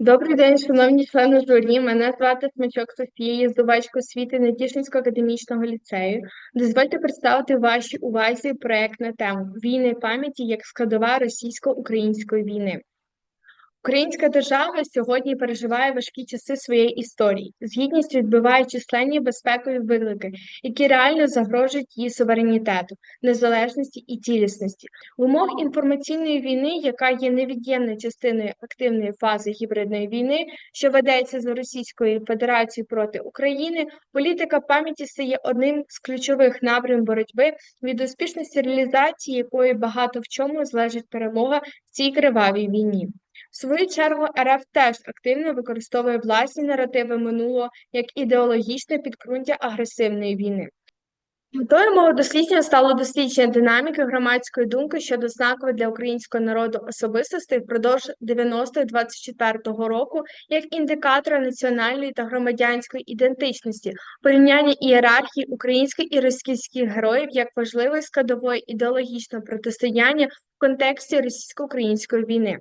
Добрий день, шановні члени журі. Мене звати Смачок Софія, здобачка освіти Нетішинського академічного ліцею. Дозвольте представити вашій увазі проект на тему Війни пам'яті як складова російсько-української війни. Українська держава сьогодні переживає важкі часи своєї історії, з гідністю відбиває численні безпекові виклики, які реально загрожують її суверенітету, незалежності і цілісності. В інформаційної війни, яка є невід'ємною частиною активної фази гібридної війни, що ведеться з Російською Федерацією проти України, політика пам'яті стає одним з ключових напрямів боротьби, від успішності реалізації якої багато в чому залежить перемога в цій кривавій війні. Свою чергу РФ теж активно використовує власні наративи минулого як ідеологічне підґрунтя агресивної війни. Метою мого дослідження стало дослідження динаміки громадської думки щодо знакових для українського народу особистостей впродовж 90-24 року як індикатора національної та громадянської ідентичності, порівняння ієрархії українських і російських героїв як важливої складової ідеологічного протистояння в контексті російсько-української війни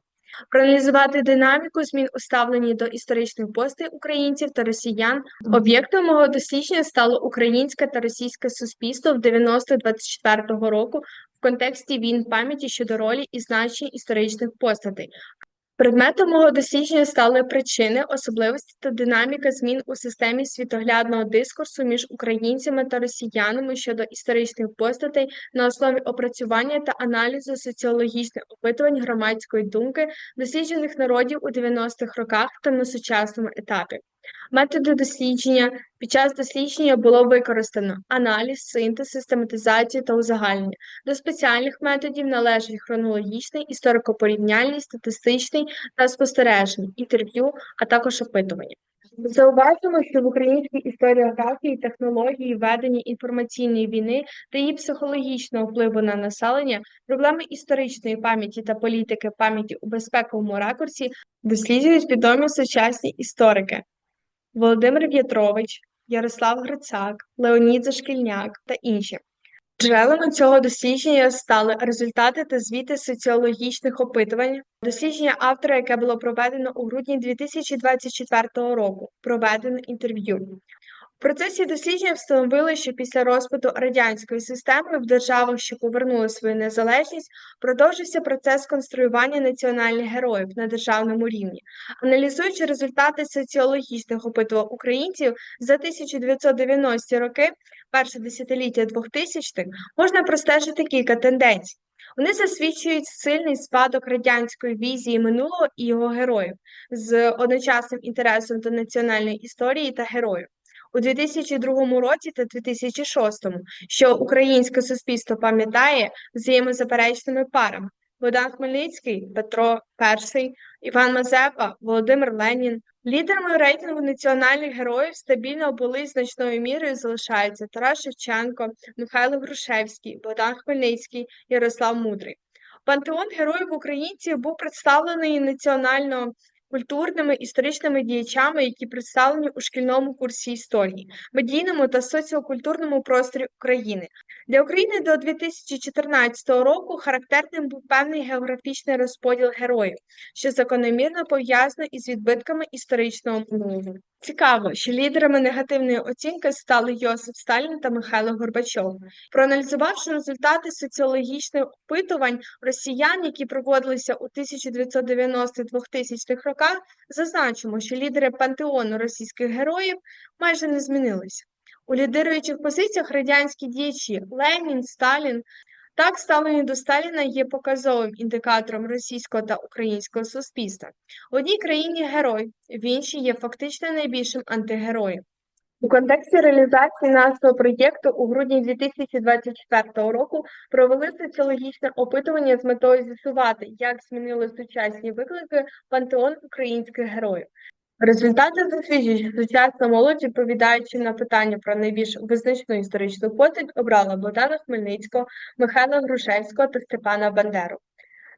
проаналізувати динаміку змін у ставленні до історичних постей українців та росіян. Об'єктом мого дослідження стало українське та російське суспільство в 90-24 року в контексті війн пам'яті щодо ролі і значення історичних постатей. Предметом мого дослідження стали причини, особливості та динаміка змін у системі світоглядного дискурсу між українцями та росіянами щодо історичних постатей на основі опрацювання та аналізу соціологічних опитувань громадської думки досліджених народів у 90-х роках та на сучасному етапі. Методи дослідження під час дослідження було використано аналіз, синтез, систематизацію та узагальнення. До спеціальних методів належать хронологічний, історико-порівняльний, статистичний та спостережний, інтерв'ю, а також опитування. Зауважимо, що в українській історіографії технології ведення інформаційної війни та її психологічного впливу на населення, проблеми історичної пам'яті та політики пам'яті у безпековому ракурсі досліджують відомі сучасні історики. Володимир В'ятрович, Ярослав Грицак, Леонід Зашкільняк та інші. Джерелами цього дослідження стали результати та звіти соціологічних опитувань, дослідження автора, яке було проведено у грудні 2024 року, проведено інтерв'ю. Процесі дослідження встановили, що після розпаду радянської системи в державах, що повернули свою незалежність, продовжився процес конструювання національних героїв на державному рівні. Аналізуючи результати соціологічних опитувань українців за 1990 роки, перше десятиліття 2000-х, можна простежити кілька тенденцій. Вони засвідчують сильний спадок радянської візії минулого і його героїв з одночасним інтересом до національної історії та героїв у 2002 році та 2006, що українське суспільство пам'ятає взаємозаперечними парами. Богдан Хмельницький, Петро І, Іван Мазепа, Володимир Ленін. Лідерами рейтингу національних героїв стабільно були значною мірою залишаються Тарас Шевченко, Михайло Грушевський, Богдан Хмельницький, Ярослав Мудрий. Пантеон героїв українців був представлений національно культурними історичними діячами, які представлені у шкільному курсі історії, медійному та соціокультурному просторі України. Для України до 2014 року характерним був певний географічний розподіл героїв, що закономірно пов'язано із відбитками історичного минулого. Цікаво, що лідерами негативної оцінки стали Йосип Сталін та Михайло Горбачов. Проаналізувавши результати соціологічних опитувань росіян, які проводилися у 1990-2000 роках, зазначимо, що лідери пантеону російських героїв майже не змінилися. У лідируючих позиціях радянські діячі Ленін, Сталін. Так, ставлення до Сталіна є показовим індикатором російського та українського суспільства. В одній країні герой, в іншій є фактично найбільшим антигероєм. У контексті реалізації нашого проєкту у грудні 2024 року провели соціологічне опитування з метою з'ясувати, як змінили сучасні виклики пантеон українських героїв. Результати досліджень сучасна молодь, відповідаючи на питання про найбільш визначну історичну постать, обрала Богдана Хмельницького, Михайла Грушевського та Степана Бандеру.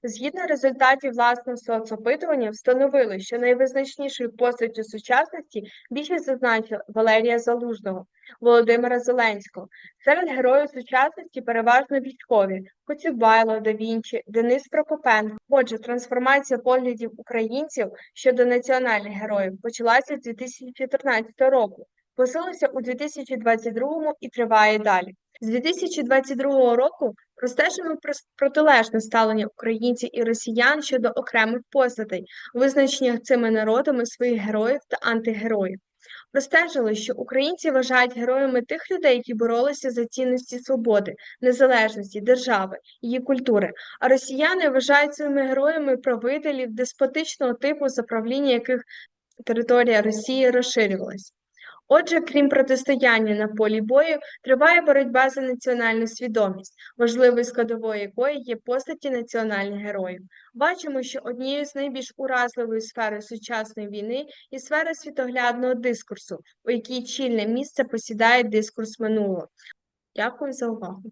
Згідно результатів власного соцопитування, встановили, що найвизначнішою постаттю сучасності більшість зазначила Валерія Залужного, Володимира Зеленського. Серед героїв сучасності переважно військові Коцюбайло, Да Вінчі, Денис Прокопенко. Отже, трансформація поглядів українців щодо національних героїв почалася з 2014 року, посилилася у 2022 і триває далі. З 2022 року простежимо прос- протилежне ставлення українців і росіян щодо окремих постатей, визначення цими народами своїх героїв та антигероїв. Простежили, що українці вважають героями тих людей, які боролися за цінності свободи, незалежності, держави, її культури, а росіяни вважають своїми героями правителів деспотичного типу, за правління яких територія Росії розширювалась. Отже, крім протистояння на полі бою, триває боротьба за національну свідомість, важливою складовою якої є постаті національних героїв. Бачимо, що однією з найбільш уразливої сфери сучасної війни є сфера світоглядного дискурсу, у якій чільне місце посідає дискурс минулого. Дякую за увагу.